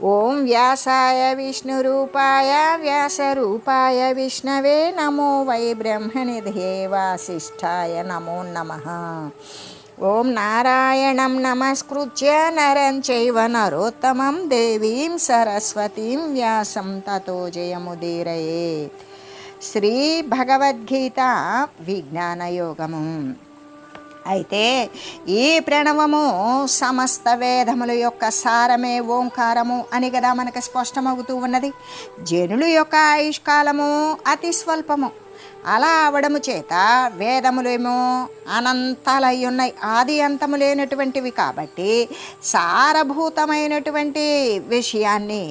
ఓం వ్యాసాయ విష్ణురూపాయ వ్యాసరూపాయ విష్ణవే నమో వై బ్రహ్మనిధే వాసిష్ఠాయ నమో నమః ఓం నారాయణం నమస్కృత్య నరం చైవ నరోత్తమం దేవీం సరస్వతీం వ్యాసం తతో జయముదీరయేత్ శ్రీ భగవద్గీత విజ్ఞానయోగము అయితే ఈ ప్రణవము సమస్త వేదముల యొక్క సారమే ఓంకారము అని కదా మనకు స్పష్టమవుతూ ఉన్నది. జనుల యొక్క ఆయుష్కాలము అతి స్వల్పము. అలా అవడము చేత వేదములేమో అనంతాలై ఉన్నాయి ఆది అంతము లేనటువంటివి కాబట్టి సారభూతమైనటువంటి విషయాన్ని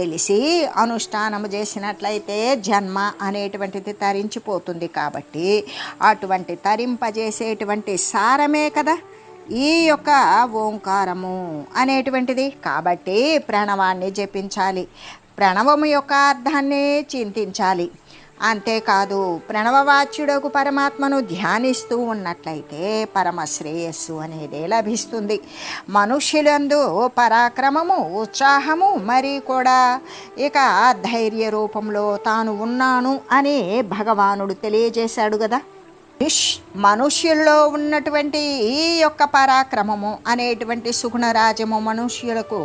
తెలిసి అనుష్ఠానము చేసినట్లయితే జన్మ అనేటువంటిది తరించిపోతుంది కాబట్టి అటువంటి తరింపజేసేటువంటి సారమే కదా ఈ యొక్క ఓంకారము అనేటువంటిది. కాబట్టి ప్రణవాన్ని జపించాలి. ప్రణవము యొక్క అర్థాన్ని చింతించాలి. అంతేకాదు ప్రణవవాచ్యుడకు పరమాత్మను ధ్యానిస్తూ ఉన్నట్లయితే పరమ శ్రేయస్సు అనేది లభిస్తుంది. మనుష్యులందు పరాక్రమము ఉత్సాహము మరి కూడా ఇక ధైర్య రూపంలో తాను ఉన్నాను అని భగవానుడు తెలియజేశాడు కదా ఇష్ మనుష్యుల్లో ఉన్నటువంటి ఈ యొక్క పరాక్రమము అనేటువంటి సుగుణరాజము మనుష్యులకు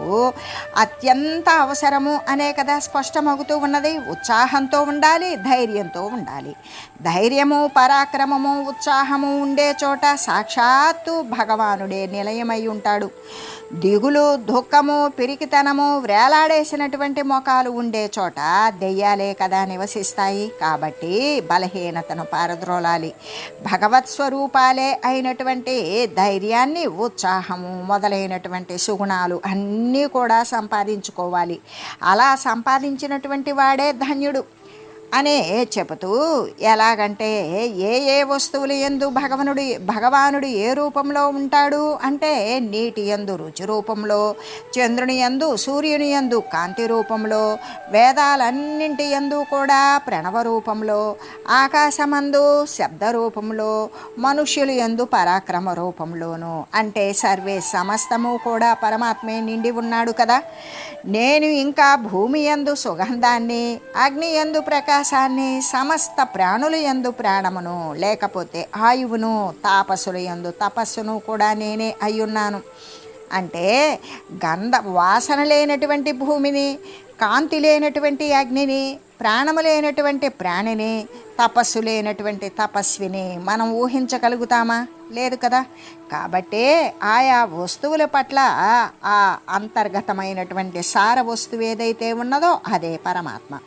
అత్యంత అవసరము అనే కదా స్పష్టమవుతూ ఉన్నది. ఉత్సాహంతో ఉండాలి ధైర్యంతో ఉండాలి. ధైర్యము పరాక్రమము ఉత్సాహము ఉండే చోట సాక్షాత్తు భగవానుడే నిలయమై ఉంటాడు. దిగులు దుఃఖము పిరికితనము వేలాడేసినటువంటి మొఖాలు ఉండే చోట దెయ్యాలే కదా నివసిస్తాయి. కాబట్టి బలహీనతను పారద్రోలాలి. భగవత్ స్వరూపాలే అయినటువంటి ధైర్యాన్ని ఉత్సాహము మొదలైనటువంటి సుగుణాలు అన్నీ కూడా సంపాదించుకోవాలి. అలా సంపాదించినటువంటి వాడే ధన్యుడు. అనే చెబుతూ ఎలాగంటే ఏ ఏ వస్తువులు ఎందు భగవనుడు భగవానుడు ఏ రూపంలో ఉంటాడు అంటే నీటి ఎందు రుచి రూపంలో చంద్రుని ఎందు సూర్యుని ఎందు కాంతి రూపంలో వేదాలన్నింటి ఎందు కూడా ప్రణవ రూపంలో ఆకాశమందు శబ్ద రూపంలో మనుష్యులు ఎందు పరాక్రమ రూపంలోను అంటే సర్వే సమస్తము కూడా పరమాత్మే నిండి ఉన్నాడు కదా. నేను ఇంకా భూమి ఎందు సుగంధాన్ని అగ్ని ఎందు ఆకాశాన్ని సమస్త ప్రాణుల యందు ప్రాణమును లేకపోతే ఆయువును తాపసుల యందు తపస్సును కూడా నేనే అయ్యున్నాను. అంటే గంధ వాసన లేనటువంటి భూమిని కాంతి లేనటువంటి అగ్నిని ప్రాణము లేనటువంటి ప్రాణిని తపస్సు లేనటువంటి తపస్విని మనం ఊహించగలుగుతామా? లేదు కదా? కాబట్టే ఆయా వస్తువుల పట్ల ఆ అంతర్గతమైనటువంటి సార వస్తువు ఏదైతే ఉన్నదో అదే పరమాత్మ.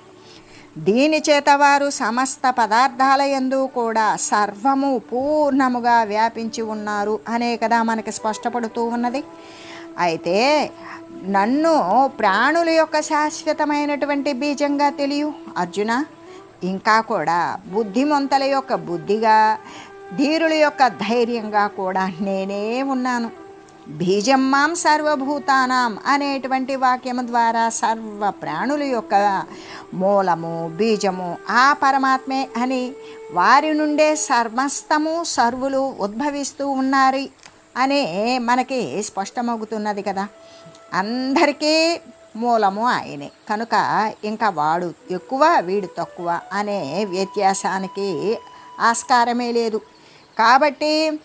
దీనిచేత వారు సమస్త పదార్థాల యందు కూడా సర్వము పూర్ణముగా వ్యాపించి ఉన్నారు అనే కదా మనకి స్పష్టపడుతూ ఉన్నది. అయితే నన్ను ప్రాణుల యొక్క శాశ్వతమైనటువంటి బీజంగా తెలియు అర్జున. ఇంకా కూడా బుద్ధిమంతుల యొక్క బుద్ధిగా ధీరుల యొక్క ధైర్యంగా కూడా నేనే ఉన్నాను. బీజం మాం సర్వభూతానాం అనేటువంటి వాక్యం ద్వారా సర్వ ప్రాణుల యొక్క మూలము బీజము ఆ పరమాత్మే అని వారి నుండే సర్వస్తము సర్వులు ఉద్భవిస్తూ ఉన్నారు అనే మనకి స్పష్టమవుతున్నది కదా. అందరికీ మూలము ఆయనే. కనుక ఇంకా వాడు ఎక్కువ వీడు తక్కువ అనే వ్యత్యాసానికి ఆస్కారమే లేదు. కాబట్టి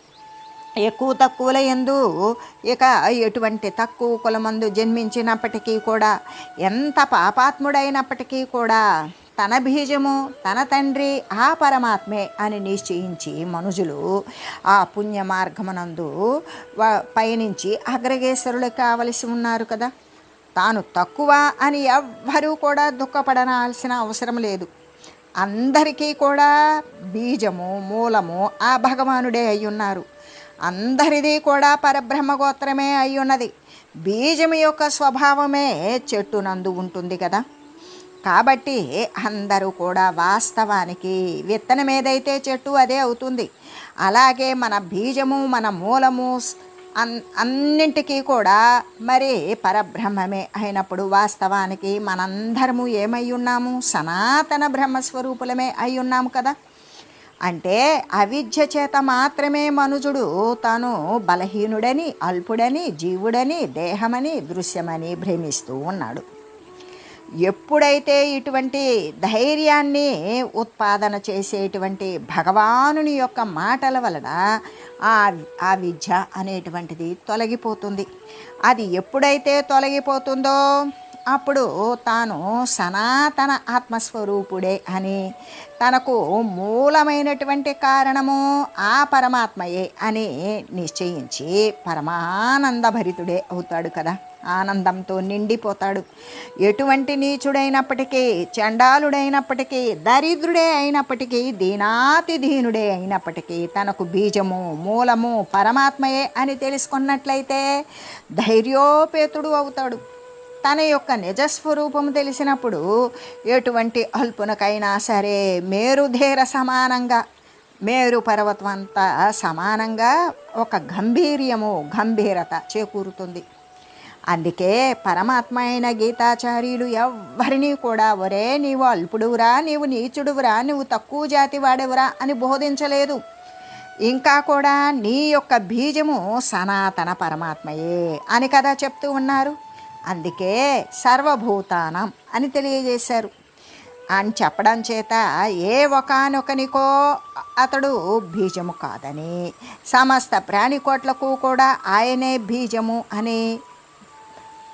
ఎక్కువ తక్కువల ఎందు ఇక ఎటువంటి తక్కువ కులమందు జన్మించినప్పటికీ కూడా ఎంత పాపాత్ముడైనప్పటికీ కూడా తన బీజము తన తండ్రి ఆ పరమాత్మే అని నిశ్చయించి మనుషులు ఆ పుణ్య మార్గమునందు వ- పయనించి అగ్రగేశ్వరులు కావలసి ఉన్నారు కదా. తాను తక్కువ అని ఎవ్వరూ కూడా దుఃఖపడనాల్సిన అవసరం లేదు. అందరికీ కూడా బీజము మూలము ఆ భగవానుడే అయి ఉన్నారు అందరిది కూడా పరబ్రహ్మ గోత్రమే అయి ఉన్నది బీజము యొక్క స్వభావమే చెట్టునందు ఉంటుంది కదా. కాబట్టి అందరూ కూడా వాస్తవానికి విత్తనం ఏదైతే చెట్టు అదే అవుతుంది. అలాగే మన బీజము మన మూలము అన్ అన్నింటికీ కూడా మరి పరబ్రహ్మమే అయినప్పుడు వాస్తవానికి మనందరము ఏమై ఉన్నాము? సనాతన బ్రహ్మస్వరూపులమే అయి ఉన్నాము కదా. అంటే అవిద్య చేత మాత్రమే మనుజుడు తాను బలహీనుడని అల్పుడని జీవుడని దేహమని దృశ్యమని భ్రమిస్తూ ఉన్నాడు. ఎప్పుడైతే ఇటువంటి ధైర్యాన్ని ఉత్పాదన చేసేటువంటి భగవానుని యొక్క మాటల వలన ఆ ఆ విద్య అనేటువంటిది తొలగిపోతుంది. అది ఎప్పుడైతే తొలగిపోతుందో అప్పుడు తాను సనాతన ఆత్మస్వరూపుడే అని తనకు మూలమైనటువంటి కారణము ఆ పరమాత్మయే అని నిశ్చయించి పరమానందభరితుడే అవుతాడు కదా. ఆనందంతో నిండిపోతాడు. ఎటువంటి నీచుడైనప్పటికీ చండాలుడైనప్పటికీ దరిద్రుడే అయినప్పటికీ దీనాతి దీనుడే అయినప్పటికీ తనకు బీజము మూలము పరమాత్మయే అని తెలుసుకున్నట్లయితే ధైర్యోపేతుడు అవుతాడు. తన యొక్క నిజస్వరూపం తెలిసినప్పుడు ఎటువంటి అల్పునకైనా సరే మేరుధేర సమానంగా మేరు పర్వతం అంతా సమానంగా ఒక గంభీర్యము గంభీరత చేకూరుతుంది. అందుకే పరమాత్మ అయిన గీతాచార్యులు ఎవరినీ కూడా ఒరే నీవు అల్పుడువురా నీవు నీచుడువురా నువ్వు తక్కువ జాతి వాడెవరా? అని బోధించలేదు. ఇంకా కూడా నీ యొక్క బీజము సనాతన పరమాత్మయే అని కదా చెప్తూ ఉన్నారు. అందుకే సర్వభూతానం అని తెలియజేశారు. అని చెప్పడం చేత ఏ ఒకనొకనికో అతడు బీజము కాదని సమస్త ప్రాణికోట్లకు కూడా ఆయనే బీజము అని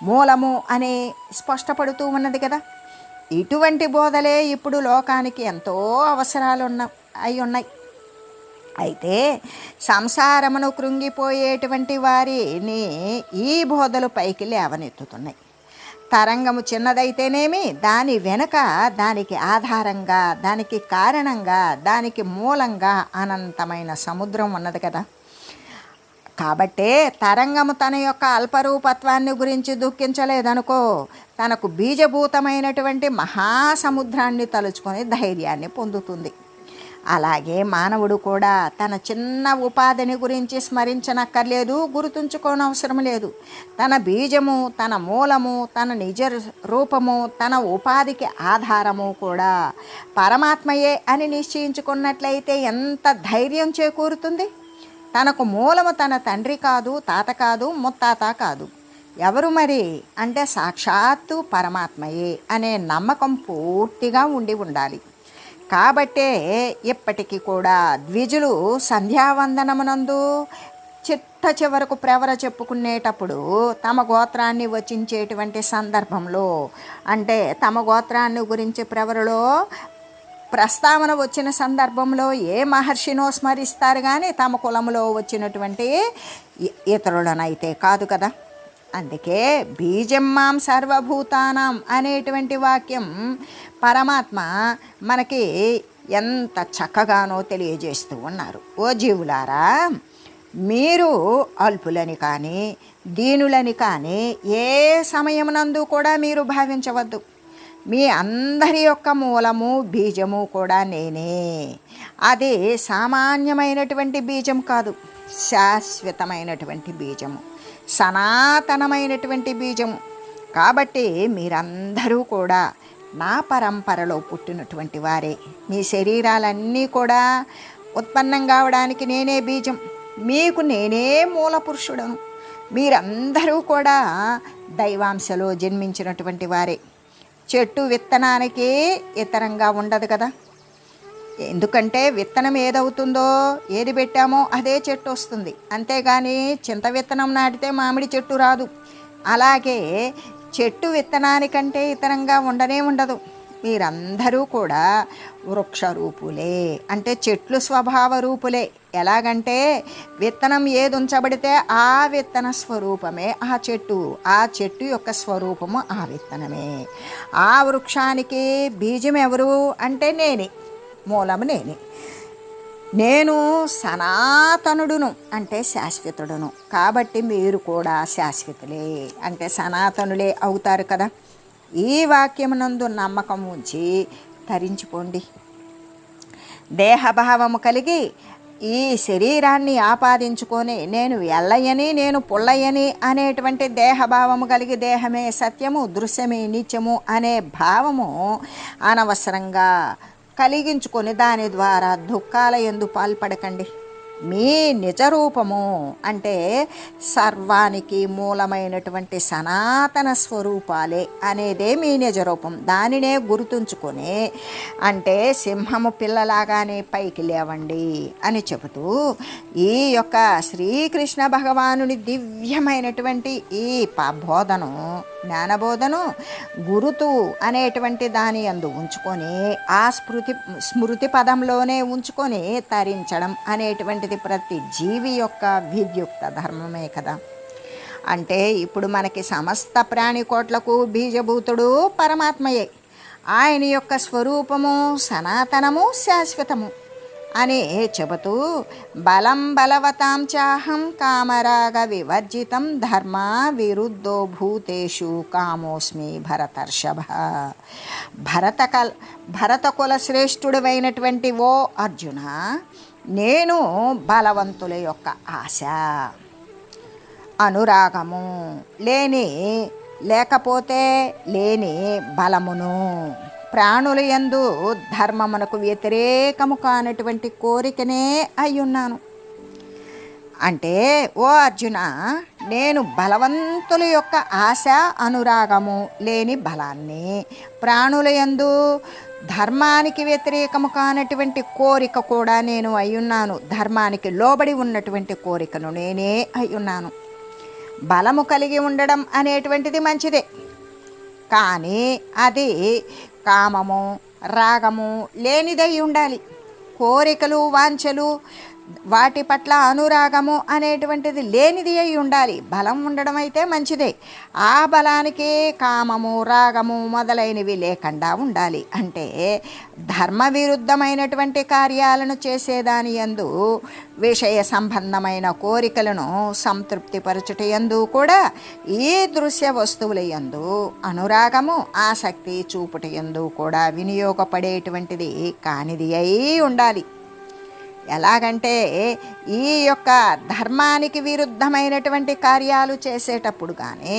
మూలము అని స్పష్టపడుతూ ఉన్నది కదా. ఇటువంటి బోధలే ఇప్పుడు లోకానికి ఎంతో అవసరాలు ఉన్న అయి ఉన్నాయి. అయితే సంసారమును కృంగిపోయేటువంటి వారిని ఈ బోధలు పైకి లేవనెత్తుతున్నాయి. తరంగము చిన్నదైతేనేమి దాని వెనుక దానికి ఆధారంగా దానికి కారణంగా దానికి మూలంగా అనంతమైన సముద్రం ఉన్నది కదా. కాబట్టే తరంగము తన యొక్క అల్పరూపత్వాన్ని గురించి దుఃఖించలేదనుకో తనకు బీజభూతమైనటువంటి మహాసముద్రాన్ని తలుచుకొని ధైర్యాన్ని పొందుతుంది. అలాగే మానవుడు కూడా తన చిన్న ఉపాధిని గురించి స్మరించనక్కర్లేదు గుర్తుంచుకోనవసరం లేదు. తన బీజము తన మూలము తన నిజ రూపము తన ఉపాధికి ఆధారము కూడా పరమాత్మయే అని నిశ్చయించుకున్నట్లయితే ఎంత ధైర్యం చేకూరుతుంది? తనకు మూలము తన తండ్రి కాదు తాత కాదు ముత్తాత కాదు. ఎవరు మరి? అంటే సాక్షాత్తు పరమాత్మయే అనే నమ్మకం పూర్తిగా ఉండి ఉండాలి. కాబట్టే ఇప్పటికీ కూడా ద్విజులు సంధ్యావందనమునందు చిట్ట చివరకు ప్రవర చెప్పుకునేటప్పుడు తమ గోత్రాన్ని వచించేటువంటి సందర్భంలో అంటే తమ గోత్రాన్ని గురించి ప్రవరలో ప్రస్తావన వచ్చిన సందర్భంలో ఏ మహర్షినో స్మరిస్తారు కానీ తమ కులంలో వచ్చినటువంటి ఇతరులనైతే కాదు కదా. అందుకే బీజం మాం సర్వభూతానం అనేటువంటి వాక్యం పరమాత్మ మనకి ఎంత చక్కగానో తెలియజేస్తూ ఉన్నారు. ఓ జీవులారా మీరు అల్పులని కానీ దీనులని కానీ ఏ సమయమునందు కూడా మీరు భావించవద్దు. మీ అందరి యొక్క మూలము బీజము కూడా నేనే. అది సామాన్యమైనటువంటి బీజం కాదు శాశ్వతమైనటువంటి బీజము. సనాతనమైనటువంటి బీజం. కాబట్టి మీరందరూ కూడా నా పరంపరలో పుట్టినటువంటి వారే. మీ శరీరాలన్నీ కూడా ఉత్పన్నం కావడానికి నేనే బీజం. మీకు నేనే మూల పురుషుడను. మీరందరూ కూడా దైవాంశలో జన్మించినటువంటి వారే. చెట్టు విత్తనానికి ఇతరంగా ఉండదు కదా. ఎందుకంటే విత్తనం ఏదవుతుందో ఏది పెట్టామో అదే చెట్టు వస్తుంది. అంతేగాని చింత విత్తనం నాటితే మామిడి చెట్టు రాదు. అలాగే చెట్టు విత్తనానికంటే ఇతరంగా ఉండనే ఉండదు. మీరందరూ కూడా వృక్ష రూపులే అంటే చెట్లు స్వభావ రూపులే ఎలాగంటే విత్తనం ఏది ఉంచబడితే ఆ విత్తన స్వరూపమే ఆ చెట్టు. ఆ చెట్టు యొక్క స్వరూపము ఆ విత్తనమే. ఆ వృక్షానికి బీజం ఎవరు? అంటే నేనే. మూలము నేనే నేను సనాతనుడును అంటే శాశ్వతుడును. కాబట్టి మీరు కూడా శాశ్వతులే అంటే సనాతనులే అవుతారు కదా. ఈ వాక్యమునందు నమ్మకం ఉంచి ధరించుకోండి దేహభావము కలిగి ఈ శరీరాన్ని ఆపాదించుకొని నేను ఎల్లయ్యని నేను పుల్లయ్యని అనేటువంటి దేహభావము కలిగి దేహమే సత్యము దృశ్యమే నిత్యము అనే భావము అనవసరంగా కలిగించుకొని దాని ద్వారా దుఃఖాల ఎందు పాల్పడకండి. మీ నిజరూపము అంటే సర్వానికి మూలమైనటువంటి సనాతన స్వరూపాలే అనేదే మీ నిజరూపం. దానినే గుర్తుంచుకొని అంటే సింహము పిల్లలాగానే పైకి లేవండి అని చెబుతూ ఈ యొక్క శ్రీకృష్ణ భగవానుని దివ్యమైనటువంటి ఈ ప బోధను జ్ఞానబోధను గురుతు అనేటువంటి దాని అందు ఉంచుకొని ఆ స్మృతి స్మృతి పదంలోనే ఉంచుకొని తరించడం అనేటువంటిది ప్రతి జీవి యొక్క విద్యుక్త ధర్మమే కదా. అంటే ఇప్పుడు మనకి సమస్త ప్రాణికోట్లకు బీజభూతుడు పరమాత్మయే. ఆయన యొక్క స్వరూపము సనాతనము శాశ్వతము. అని చెబుతూ బలం బలవతాం చాహం కామరాగ వివర్జితం ధర్మ విరుద్ధో భూతేషు కామోస్మి భరతర్షభ. భరత కల్ భరత కుల ఓ అర్జున నేను బలవంతుల యొక్క ఆశ అనురాగము లేని లేకపోతే లేని బలమును ప్రాణుల యందు ధర్మమునకు వ్యతిరేకము కానటువంటి కోరికనే అయ్యున్నాను. అంటే ఓ అర్జున నేను బలవంతుల యొక్క ఆశ అనురాగము లేని బలాన్ని ప్రాణుల యందు ధర్మానికి వ్యతిరేకము కానటువంటి కోరిక కూడా నేను అయ్యున్నాను. ధర్మానికి లోబడి ఉన్నటువంటి కోరికను నేనే అయ్యున్నాను. బలము కలిగి ఉండడం అనేటువంటిది మంచిదే. కానీ అది కామము రాగము లేనిదై ఉండాలి. కోరికలు వాంఛలు వాటి పట్ల అనురాగము అనేటువంటిది లేనిది అయి ఉండాలి. బలం ఉండడం అయితే మంచిదే. ఆ బలానికి కామము రాగము మొదలైనవి లేకుండా ఉండాలి. అంటే ధర్మ విరుద్ధమైనటువంటి కార్యాలను చేసేదాని యందు విషయ సంబంధమైన కోరికలను సంతృప్తిపరచుట యందు కూడా ఈ దృశ్య వస్తువుల యందు అనురాగము ఆసక్తి చూపుట యందు కూడా వినియోగపడేటువంటిది కానిది అయి ఉండాలి. ఎలాగంటే ఈ యొక్క ధర్మానికి విరుద్ధమైనటువంటి కార్యాలు చేసేటప్పుడు కానీ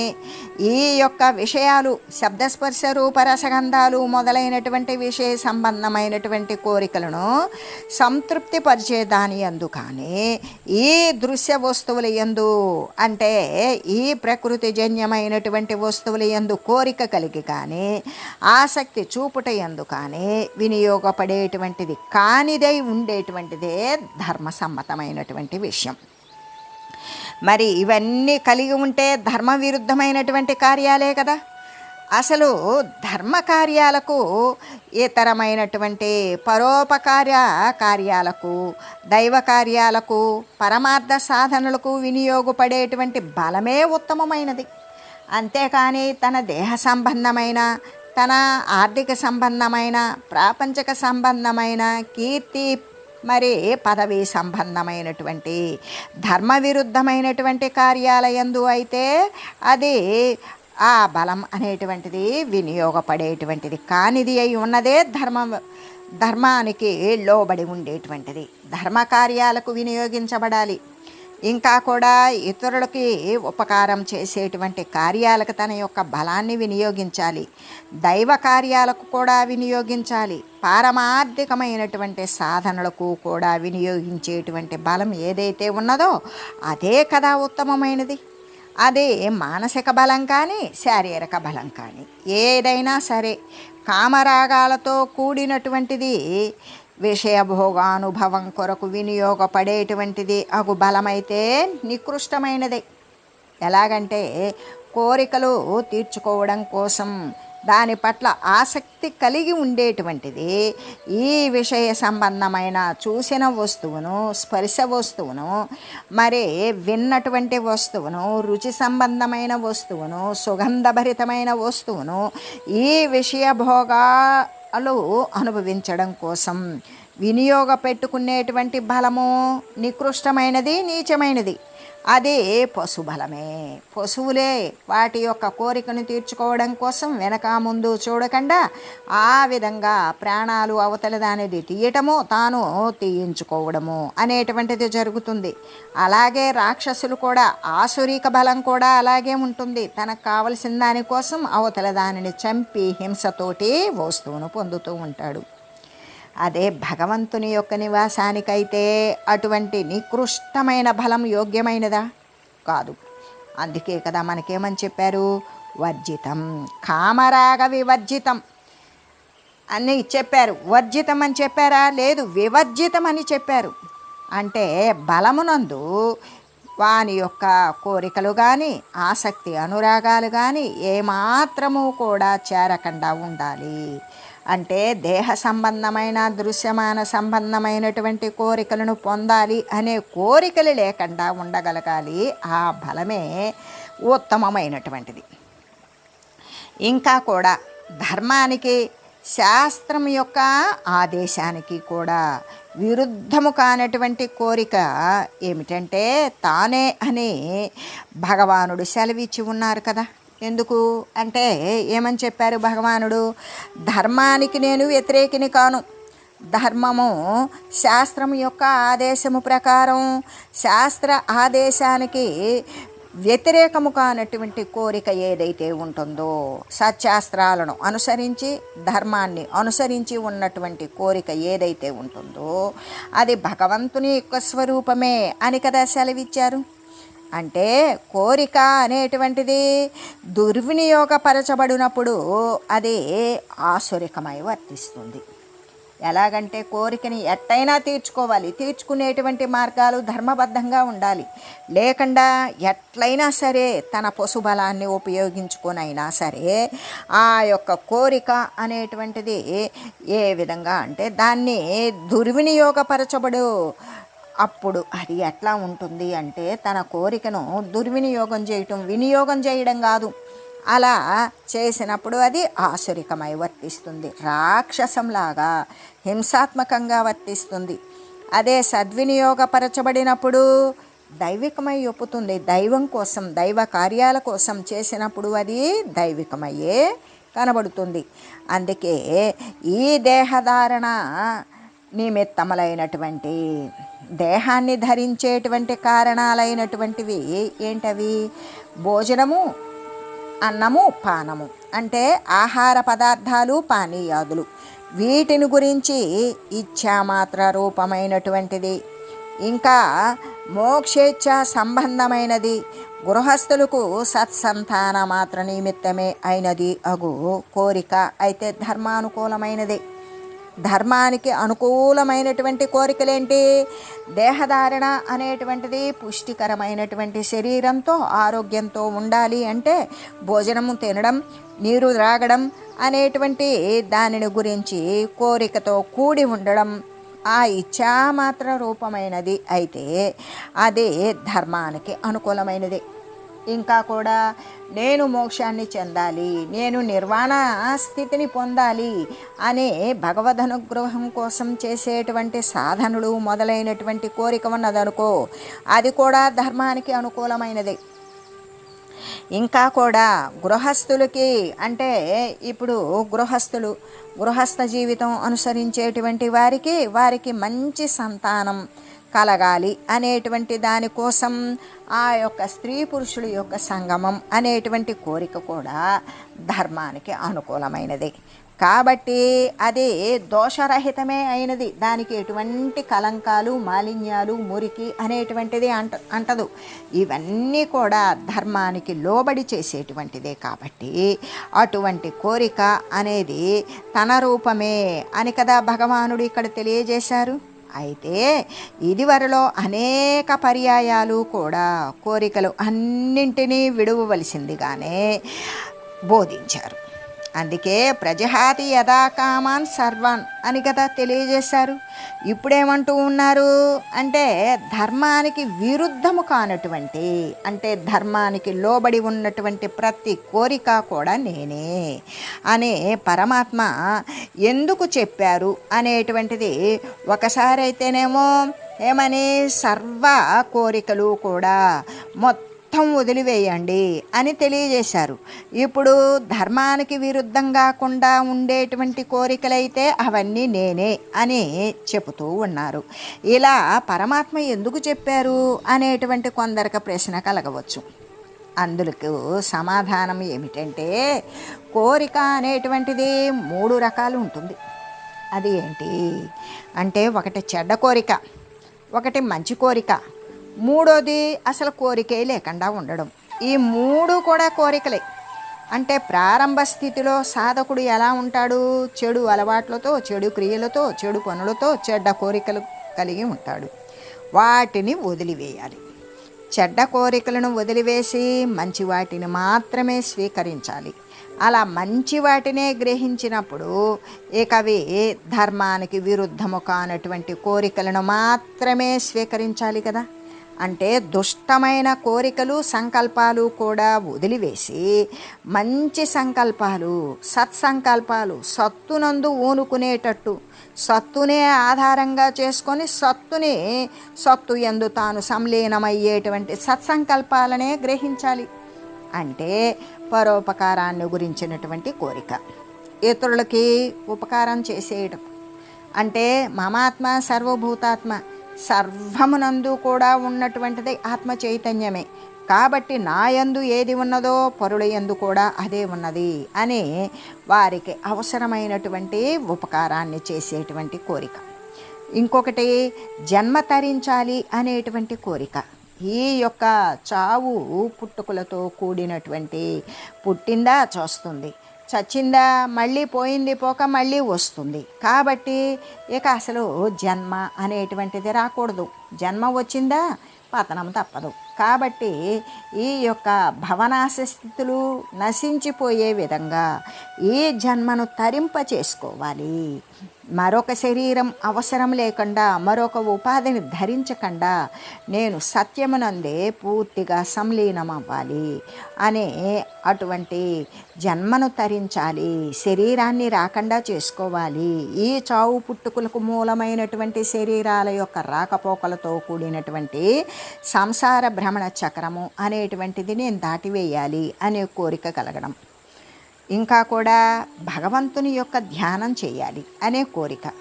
ఈ యొక్క విషయాలు శబ్దస్పర్శ రూపరసగంధాలు మొదలైనటువంటి విషయ సంబంధమైనటువంటి కోరికలను సంతృప్తిపరిచే దాని ఎందు కానీ ఈ దృశ్య వస్తువుల ఎందు అంటే ఈ ప్రకృతి జన్యమైనటువంటి వస్తువుల ఎందు కోరిక కలిగి కానీ ఆసక్తి చూపుట ఎందు కానీ వినియోగపడేటువంటిది కానిదై ఉండేటువంటిదే ధర్మ సమ్మతమైనటువంటి విషయం. మరి ఇవన్నీ కలిగి ఉంటే ధర్మ విరుద్ధమైనటువంటి కార్యాలే కదా. అసలు ధర్మ కార్యాలకు ఇతరమైనటువంటి పరోపకార కార్యాలకు దైవ కార్యాలకు పరమార్థ సాధనలకు వినియోగపడేటువంటి బలమే ఉత్తమమైనది. అంతేకాని తన దేహ సంబంధమైన తన ఆర్థిక సంబంధమైన ప్రాపంచిక సంబంధమైన కీర్తి మరి పదవి సంబంధమైనటువంటి ధర్మ విరుద్ధమైనటువంటి కార్యాలయందు అయితే అది ఆ బలం అనేటువంటిది వినియోగపడేటువంటిది. కానిది అయి ఉన్నదే ధర్మం ధర్మానికి లోబడి ఉండేటువంటిది. ధర్మ కార్యాలకు వినియోగించబడాలి. ఇంకా కూడా ఇతరులకి ఉపకారం చేసేటువంటి కార్యాలకు తన యొక్క బలాన్ని వినియోగించాలి. దైవ కార్యాలకు కూడా వినియోగించాలి. పారమార్థికమైనటువంటి సాధనలకు కూడా వినియోగించేటువంటి బలం ఏదైతే ఉన్నదో అదే కదా ఉత్తమమైనది. అదే మానసిక బలం కానీ శారీరక బలం కానీ. ఏదైనా సరే కామరాగాలతో కూడినటువంటిది విషయభోగానుభవం కొరకు వినియోగపడేటువంటిది అగు బలమైతే నికృష్టమైనది. ఎలాగంటే కోరికలు తీర్చుకోవడం కోసం దాని పట్ల ఆసక్తి కలిగి ఉండేటువంటిది. ఈ విషయ సంబంధమైన చూసిన వస్తువును స్పర్శ వస్తువును మరి విన్నటువంటి వస్తువును రుచి సంబంధమైన వస్తువును సుగంధభరితమైన వస్తువును ఈ విషయ భోగాలు అనుభవించడం కోసం వినియోగ పెట్టుకునేటువంటి బలము నికృష్టమైనది నీచమైనది. అదే పశుబలమే పశువులే వాటి యొక్క కోరికను తీర్చుకోవడం కోసం వెనక ముందు చూడకుండా ఆ విధంగా ప్రాణాలు అవతల దానిది తీయటము తాను తీయించుకోవడము అనేటువంటిది జరుగుతుంది. అలాగే రాక్షసులు కూడా ఆసురిక బలం కూడా అలాగే ఉంటుంది. తనకు కావలసిన దానికోసం అవతల దానిని చంపి హింసతోటి వస్తువును పొందుతూ ఉంటాడు. అదే భగవంతుని యొక్క నివాసానికైతే అటువంటి నికృష్టమైన బలం యోగ్యమైనదా? కాదు. అందుకే కదా మనకేమని చెప్పారు? వర్జితం. కామరాగ వివర్జితం అని చెప్పారు. వర్జితం అని చెప్పారా? లేదు వివర్జితం అని చెప్పారు. అంటే బలమునందు వాని యొక్క కోరికలు కానీ ఆసక్తి అనురాగాలు కానీ ఏమాత్రము కూడా చేరకుండా ఉండాలి. అంటే దేహ సంబంధమైన దృశ్యమాన సంబంధమైనటువంటి కోరికలను పొందాలి అనే కోరికలు లేకుండా ఉండగలగాలి. ఆ బలమే ఉత్తమమైనటువంటిది. ఇంకా కూడా ధర్మానికి శాస్త్రం యొక్క ఆదేశానికి కూడా విరుద్ధము కానటువంటి కోరిక ఏమిటంటే తానే అని భగవానుడు సెలవిచ్చి ఉన్నారు కదా. ఎందుకు అంటే ఏమని చెప్పారు భగవానుడు? ధర్మానికి నేను వ్యతిరేకిని కాను. ధర్మము శాస్త్రం యొక్క ఆదేశము ప్రకారం శాస్త్ర ఆదేశానికి వ్యతిరేకము కానటువంటి కోరిక ఏదైతే ఉంటుందో సత్యాస్త్రాలను అనుసరించి ధర్మాన్ని అనుసరించి ఉన్నటువంటి కోరిక ఏదైతే ఉంటుందో అది భగవంతుని యొక్క స్వరూపమే అని కదా సెలవిచ్చారు. అంటే కోరిక అనేటువంటిది దుర్వినియోగపరచబడినప్పుడు అది ఆసురికమై వర్తిస్తుంది. ఎలాగంటే కోరికని ఎట్టయినా తీర్చుకోవాలి. తీర్చుకునేటువంటి మార్గాలు ధర్మబద్ధంగా ఉండాలి. లేకుండా ఎట్లయినా సరే తన పశుబలాన్ని ఉపయోగించుకొనైనా సరే ఆ యొక్క కోరిక అనేటువంటిది ఏ విధంగా అంటే దాన్ని దుర్వినియోగపరచబడు అప్పుడు అది ఎట్లా ఉంటుంది అంటే తన కోరికను దుర్వినియోగం చేయటం వినియోగం చేయడం కాదు. అలా చేసినప్పుడు అది ఆసురికమై వర్తిస్తుంది. రాక్షసంలాగా హింసాత్మకంగా వర్తిస్తుంది. అదే సద్వినియోగపరచబడినప్పుడు దైవికమై ఒప్పుతుంది. దైవం కోసం దైవ కార్యాల కోసం చేసినప్పుడు అది దైవికమయ్యే కనబడుతుంది. అందుకే ఈ దేహధారణ నిమిత్తములైనటువంటి దేహాన్ని ధరించేటువంటి కారణాలైనటువంటివి ఏంటవి? భోజనము అన్నము పానము. అంటే ఆహార పదార్థాలు పానీయాదులు. వీటిని గురించి ఇచ్ఛామాత్ర రూపమైనటువంటిది. ఇంకా మోక్షేచ్ఛ సంబంధమైనది. గృహస్థులకు సత్సంతాన మాత్ర నిమిత్తమే అయినది అగు కోరిక. అయితే ధర్మానుకూలమైనది. ధర్మానికి అనుకూలమైనటువంటి కోరికలేంటి? దేహధారణ అనేటువంటిది పుష్టికరమైనటువంటి శరీరంతో ఆరోగ్యంతో ఉండాలి అంటే భోజనము తినడం నీరు త్రాగడం అనేటువంటి దానిని గురించి కోరికతో కూడి ఉండడం ఆ ఇచ్ఛామాత్ర రూపమైనది అయితే అదే ధర్మానికి అనుకూలమైనది. ఇంకా కూడా నేను మోక్షాన్ని చెందాలి నేను నిర్వాణ స్థితిని పొందాలి అనే భగవద్నుగ్రహం కోసం చేసేటువంటి సాధనలు మొదలైనటువంటి కోరిక ఉన్నదనుకో అది కూడా ధర్మానికి అనుకూలమైనది. ఇంకా కూడా గృహస్థులకి అంటే ఇప్పుడు గృహస్థులు గృహస్థ జీవితం అనుసరించేటువంటి వారికి వారికి మంచి సంతానం కలగాలి అనేటువంటి దానికోసం ఆ యొక్క స్త్రీ పురుషుల యొక్క సంగమం అనేటువంటి కోరిక కూడా ధర్మానికి అనుకూలమైనది. కాబట్టి అది దోషరహితమే అయినది. దానికి ఎటువంటి కలంకాలు మాలిన్యాలు మురికి అనేటువంటిది అంట అంటదు. ఇవన్నీ కూడా ధర్మానికి లోబడి చేసేటువంటిదే కాబట్టి అటువంటి కోరిక అనేది తన రూపమే అని కదా భగవానుడు ఇక్కడ తెలియజేశారు. అయితే ఇదివరలో అనేక పర్యాయాలు కూడా కోరికలు అన్నింటినీ విడువవలసిందిగానే బోధించారు. అందుకే ప్రజహాతి యథా కామాన్ సర్వాన్ అని కదా తెలియజేశారు. ఇప్పుడేమంటూ ఉన్నారు అంటే ధర్మానికి విరుద్ధము కానటువంటి అంటే ధర్మానికి లోబడి ఉన్నటువంటి ప్రతి కోరిక కూడా నేనే అనే పరమాత్మ ఎందుకు చెప్పారు అనేటువంటిది ఒకసారి అయితేనేమో ఏమని? సర్వ కోరికలు కూడా మొత్తం మొత్తం వదిలివేయండి అని తెలియజేశారు. ఇప్పుడు ధర్మానికి విరుద్ధం కాకుండా ఉండేటువంటి కోరికలైతే అవన్నీ నేనే అని చెబుతూ ఉన్నారు. ఇలా పరమాత్మ ఎందుకు చెప్పారు అనేటువంటి కొందరికి ప్రశ్న కలగవచ్చు. అందులకు సమాధానం ఏమిటంటే కోరిక అనేటువంటిది మూడు రకాలు ఉంటుంది. అది ఏంటి? అంటే ఒకటి చెడ్డ కోరిక ఒకటి మంచి కోరిక మూడోది అసలు కోరికే లేకుండా ఉండడం. ఈ మూడు కూడా కోరికలే. అంటే ప్రారంభ స్థితిలో సాధకుడు ఎలా ఉంటాడు? చెడు అలవాట్లతో చెడు క్రియలతో చెడు పనులతో చెడ్డ కోరికలు కలిగి ఉంటాడు. వాటిని వదిలివేయాలి. చెడ్డ కోరికలను వదిలివేసి మంచి వాటిని మాత్రమే స్వీకరించాలి. అలా మంచి వాటినే గ్రహించినప్పుడు ఇక అవి ధర్మానికి విరుద్ధము కానటువంటి కోరికలను మాత్రమే స్వీకరించాలి కదా. అంటే దుష్టమైన కోరికలు సంకల్పాలు కూడా వదిలివేసి మంచి సంకల్పాలు సత్సంకల్పాలు సత్తునందు ఊనుకునేటట్టు సత్తునే ఆధారంగా చేసుకొని సత్తుని సత్తు ఎందు తాను సంలీనమయ్యేటువంటి సత్సంకల్పాలనే గ్రహించాలి. అంటే పరోపకారాన్ని గురించినటువంటి కోరిక. ఇతరులకి ఉపకారం చేసేయడం అంటే మమాత్మ సర్వభూతాత్మ సర్వమునందు కూడా ఉన్నటువంటిది ఆత్మ చైతన్యమే. కాబట్టి నా యందు ఏది ఉన్నదో పరుల యందు కూడా అదే ఉన్నది అని వారికి అవసరమైనటువంటి ఉపకారాన్ని చేసేటువంటి కోరిక. ఇంకొకటి జన్మ తరించాలి అనేటువంటి కోరిక. ఈ యొక్క చావు పుట్టుకలతో కూడినటువంటి పుట్టిందా చూస్తుంది. చచ్చిందా? మళ్ళీ పోయింది పోక మళ్ళీ వస్తుంది. కాబట్టి ఇక అసలు జన్మ అనేటువంటిది రాకూడదు. జన్మ వచ్చిందా? పతనం తప్పదు. కాబట్టి ఈ యొక్క భవనాశ స్థితులు నశించిపోయే విధంగా ఈ జన్మను తరింప చేసుకోవాలి మరొక శరీరం అవసరం లేకుండా మరొక ఉపాధిని ధరించకుండా నేను సత్యమునందే పూర్తిగా సంలీనమవ్వాలి అనే అటువంటి జన్మను తరించాలి శరీరాన్ని రాకుండా చేసుకోవాలి. ఈ చావు పుట్టుకులకు మూలమైనటువంటి శరీరాల యొక్క రాకపోకలతో కూడినటువంటి సంసార భ్రమణ చక్రము అనేటువంటిది నేను దాటివేయాలి అనే కోరిక కలగడం. ఇంకా కూడా భగవంతుని యొక్క ధ్యానం చేయాలి అనే కోరిక.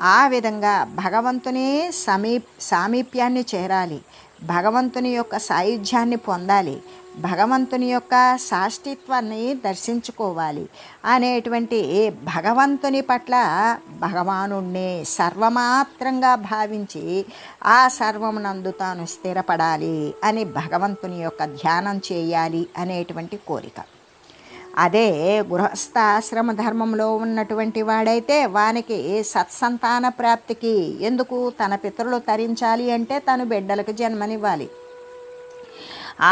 ఆ విధంగా భగవంతుని సమీ సామీప్యాన్ని చేరాలి. భగవంతుని యొక్క సాయుధ్యాన్ని పొందాలి. భగవంతుని యొక్క సాష్టిత్వాన్ని దర్శించుకోవాలి అనేటువంటి భగవంతుని పట్ల భగవానుణ్ణి సర్వమాత్రంగా భావించి ఆ సర్వమునందు తాను స్థిరపడాలి అని భగవంతుని యొక్క ధ్యానం చేయాలి అనేటువంటి కోరిక. అదే గృహస్థాశ్రమ ధర్మంలో ఉన్నటువంటి వాడైతే వానికి సత్సంతాన ప్రాప్తికి ఎందుకు తన పితరులు తరించాలి అంటే తను బిడ్డలకు జన్మనివ్వాలి.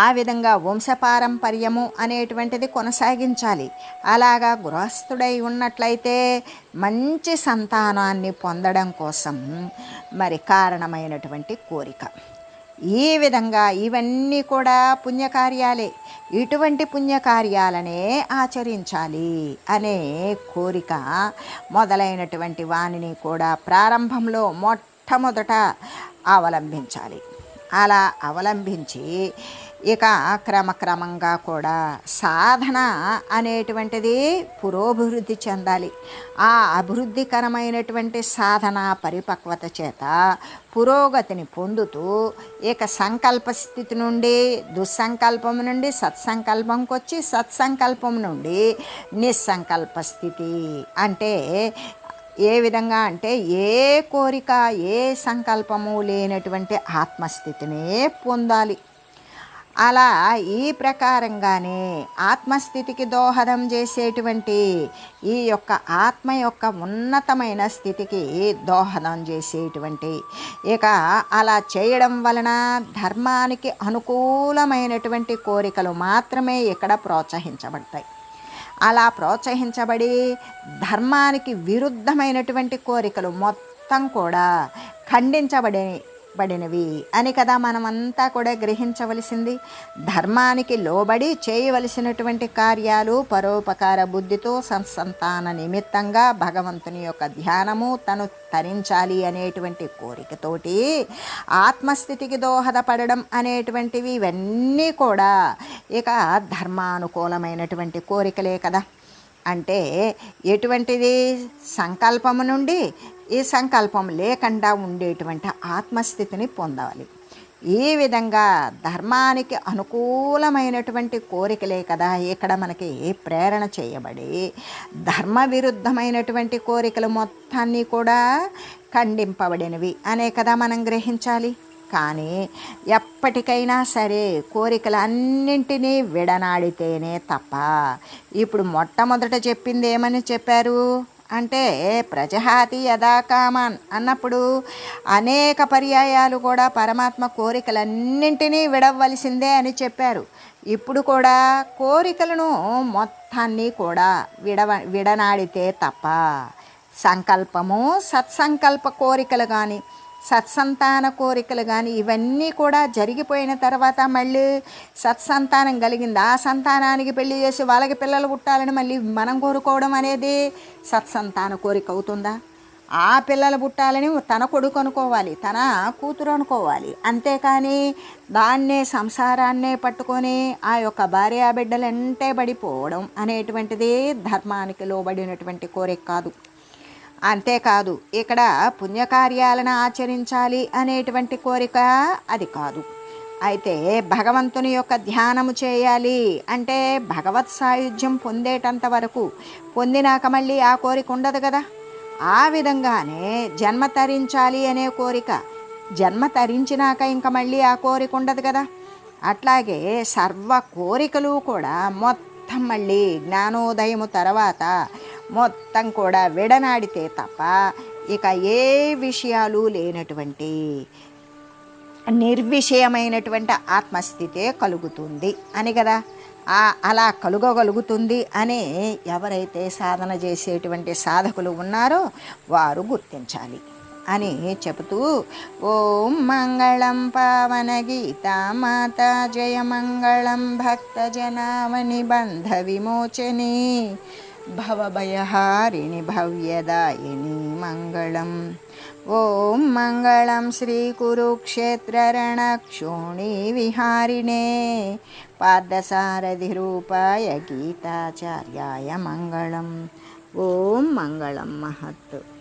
ఆ విధంగా వంశపారంపర్యము అనేటువంటిది కొనసాగించాలి. అలాగా గృహస్థుడై ఉన్నట్లయితే మంచి సంతానాన్ని పొందడం కోసం మరి కారణమైనటువంటి కోరిక. ఈ విధంగా ఇవన్నీ కూడా పుణ్యకార్యాలే. ఇటువంటి పుణ్యకార్యాలనే ఆచరించాలి అనే కోరిక మొదలైనటువంటి వాణిని కూడా ప్రారంభంలో మొట్టమొదట అవలంబించాలి. అలా అవలంబించి ఇక క్రమక్రమంగా కూడా సాధన అనేటువంటిది పురోభివృద్ధి చెందాలి. ఆ అభివృద్ధికరమైనటువంటి సాధన పరిపక్వత చేత పురోగతిని పొందుతూ ఇక సంకల్ప స్థితి నుండి దుస్సంకల్పం నుండి సత్సంకల్పంకి వచ్చి సత్సంకల్పం నుండి నిస్సంకల్ప స్థితి అంటే ఏ విధంగా అంటే ఏ కోరిక ఏ సంకల్పము లేనటువంటి ఆత్మస్థితినే పొందాలి. అలా ఈ ప్రకారంగానే ఆత్మస్థితికి దోహదం చేసేటువంటి ఈ యొక్క ఆత్మ యొక్క ఉన్నతమైన స్థితికి దోహదం చేసేటువంటి. ఇక అలా చేయడం వలన ధర్మానికి అనుకూలమైనటువంటి కోరికలు మాత్రమే ఇక్కడ ప్రోత్సహించబడతాయి. అలా ప్రోత్సహించబడి ధర్మానికి విరుద్ధమైనటువంటి కోరికలు మొత్తం కూడా ఖండించబడే పడినవి అని కదా మనమంతా కూడా గ్రహించవలసింది. ధర్మానికి లోబడి చేయవలసినటువంటి కార్యాలు పరోపకార బుద్ధితో సంతాన నిమిత్తంగా భగవంతుని యొక్క ధ్యానము తను తరించాలి అనేటువంటి కోరికతోటి ఆత్మస్థితికి దోహదపడడం అనేటువంటివి ఇవన్నీ కూడా ఇక ధర్మానుకూలమైనటువంటి కోరికలే కదా. అంటే ఎటువంటిది? సంకల్పము నుండి ఈ సంకల్పం లేకుండా ఉండేటువంటి ఆత్మస్థితిని పొందాలి. ఈ విధంగా ధర్మానికి అనుకూలమైనటువంటి కోరికలే కదా ఇక్కడ మనకి ప్రేరణ చేయబడి ధర్మ విరుద్ధమైనటువంటి కోరికలు మొత్తాన్ని కూడా ఖండింపబడినవి అనే కదా మనం గ్రహించాలి. కానీ ఎప్పటికైనా సరే కోరికలన్నింటినీ విడనాడితేనే తప్ప ఇప్పుడు మొట్టమొదట చెప్పింది ఏమని చెప్పారు? అంటే ప్రజహాతి యథాకామాన్ అన్నప్పుడు అనేక పర్యాయాలు కూడా పరమాత్మ కోరికలన్నింటినీ విడవలసిందే అని చెప్పారు. ఇప్పుడు కూడా కోరికలను మొత్తాన్ని కూడా విడవ విడనాడితే తప్ప సంకల్పము సత్సంకల్ప కోరికలు కానీ సత్సంతాన కోరికలు కానీ ఇవన్నీ కూడా జరిగిపోయిన తర్వాత మళ్ళీ సత్సంతానం కలిగింది. ఆ సంతానానికి పెళ్ళి చేసి వాళ్ళకి పిల్లలు పుట్టాలని మళ్ళీ మనం కోరుకోవడం అనేది సత్సంతాన కోరిక అవుతుందా? ఆ పిల్లలు పుట్టాలని తన కొడుకు అనుకోవాలి తన కూతురు అనుకోవాలి. అంతేకాని దాన్నే సంసారాన్నే పట్టుకొని ఆ యొక్క భార్య బిడ్డలు ఎంటే పడిపోవడం అనేటువంటిది ధర్మానికి లోబడినటువంటి కోరిక కాదు. అంతేకాదు ఇక్కడ పుణ్యకార్యాలను ఆచరించాలి అనేటువంటి కోరిక అది కాదు. అయితే భగవంతుని యొక్క ధ్యానము చేయాలి అంటే భగవత్ సాయుధ్యం పొందేటంత వరకు పొందినాక మళ్ళీ ఆ కోరిక ఉండదు కదా. ఆ విధంగానే జన్మ తరించాలి అనే కోరిక జన్మ తరించినాక ఇంకా మళ్ళీ ఆ కోరిక ఉండదు కదా. అట్లాగే సర్వ కోరికలు కూడా మొత్తం మళ్ళీ జ్ఞానోదయము తర్వాత మొత్తం కూడా విడనాడితే తప్ప ఇక ఏ విషయాలు లేనటువంటి నిర్విషయమైనటువంటి ఆత్మస్థితే కలుగుతుంది అని కదా. అలా కలుగగలుగుతుంది అని ఎవరైతే సాధన చేసేటువంటి సాధకులు ఉన్నారో వారు గుర్తించాలి అని చెబుతూ ఓం మంగళం పావన గీతామాత జయ మంగళం భక్తజనామని బంధ విమోచని. భవభయహారిణి భవ్యదాయిని మంగళం ఓం మంగళం శ్రీ శ్రీకురుక్షేత్రరణక్షోణి విహారిణే పార్థసారథి రూపాయ గీతాచార్యాయ మంగళం ఓం మంగళం మహత్